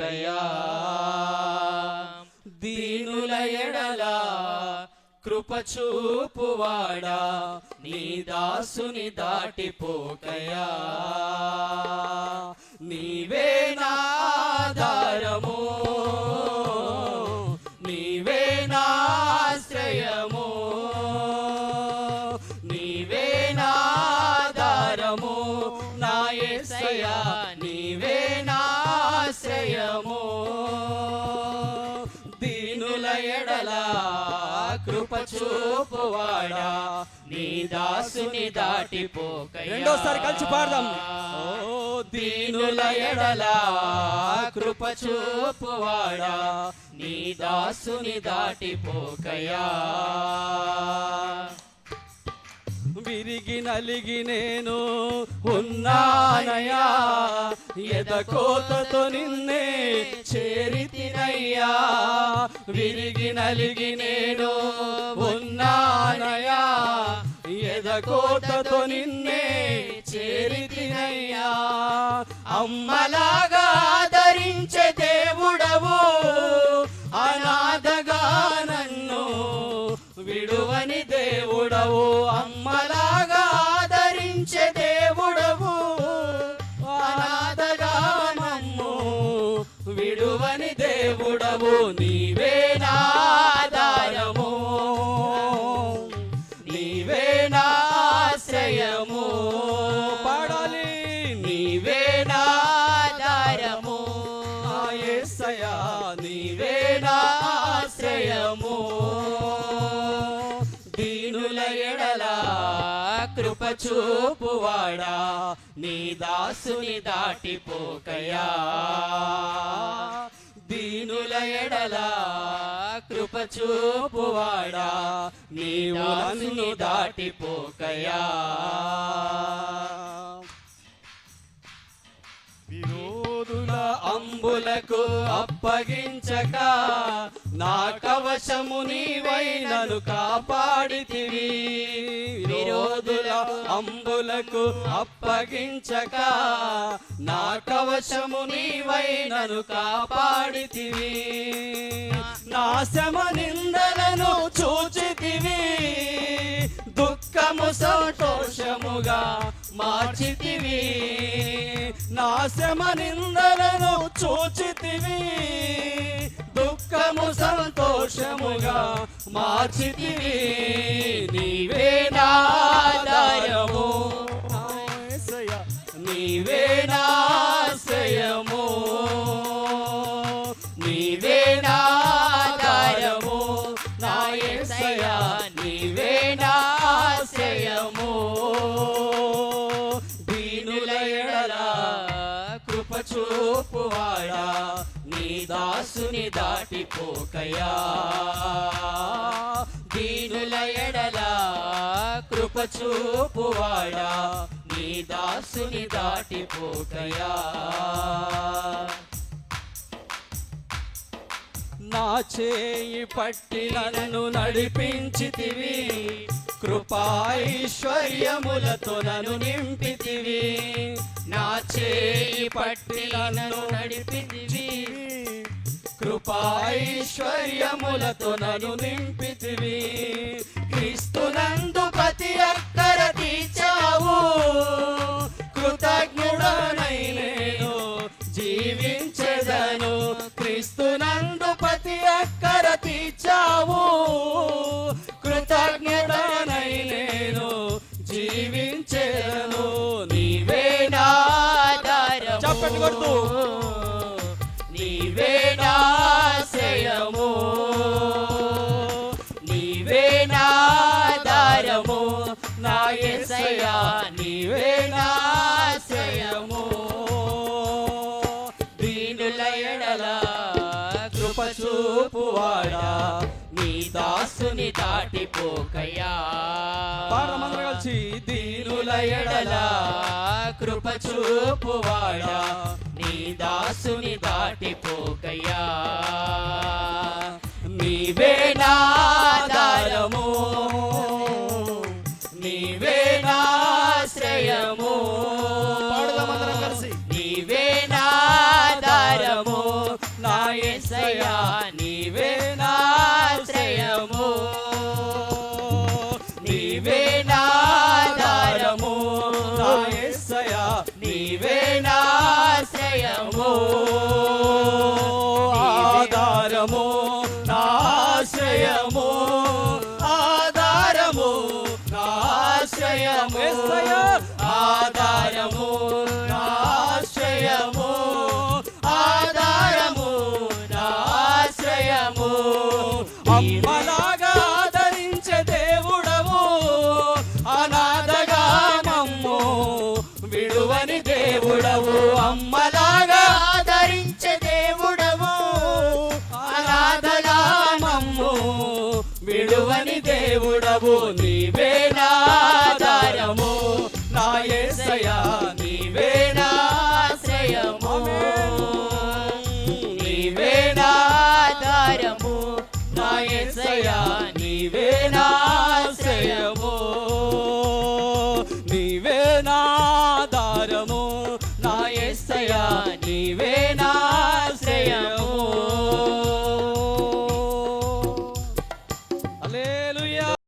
దాటిపోకయా దీనుల ఎడలా కృపచూపువాడా నీ దాసుని దాటిపోకయా నీ చూపువాడా? నీ దాసుని దాటిపోక రెండోసారి కలిసి పాడదాం. ఓ దీనుల ఎడల కృప చూపువాడా? నీ దాసుని దాటిపోకయా విరిగి నలిగి నేను ఉన్నానయా ఎదకోతతో నిన్నే చేరితినయ్యా విరిగి నలిగి నేను ఉన్నానయా ఎదకోటతో నిన్నే చేరితినయ్యా అమ్మలాగా ఆదరించే చూపువాడా? నీ దాసుని దాటిపోకయా దీనుల ఎడల కృప చూపువాడా? నీ దాసుని దాటిపోకయా విరోధుల అంబులకు అప్పగించక నా కవశము నీవై నన్ను కాపాడితివి. అంబులకు అప్పగించక నా కవచము నీవై కాపాడితివి. నాశమ నిందలను చూచితివి. దుఃఖము సంతోషముగా మార్చితివి. నాశమ నిందలను చూచితివి. దుఃఖము దోషముగా మార్చితివి. నీవే నాదారము నా యేసయ్యా నీవే నాశ్రయము నీవే నాదారము నా నీవే నాశ్రయము దీనుల ఎడల కృప చూపువాడా. దాసుని దాటిపోకయా. దీనుల ఎడల కృప చూపువాడా. నీ దాసుని దాటిపోకయా. నా చేయి పట్టి నన్ను నడిపించితివి. కృపాయిశ్వర్యములతో నన్ను నింపితివి. నా చేయి పట్టి నన్ను నడిపితివి కృపాయిశ్వర్యములతో నన్ను నింపితివి. క్రీస్తునందు ప్రతి అక్కర తీచావు కృతజ్ఞుడనైనేను నాదారము దాసుని దాటిపోకయా పాడదాం కలిసి దీనుల ఎడల కృప చూపువాడా. నీ దాసుని దాటిపోకయ్యా. ఆశ్రయము ఆధారము ఆశ్రయము ఆధారము ఆశ్రయము. అమ్మలాగా ఆదరించే దేవుడవు అనాథగా మమ్ము విడువని దేవుడవు. అమ్మలాగా ఆదరించే దేవుడవు అనాథగా మమ్ము విడువని దేవుడవు. నీవే tonight.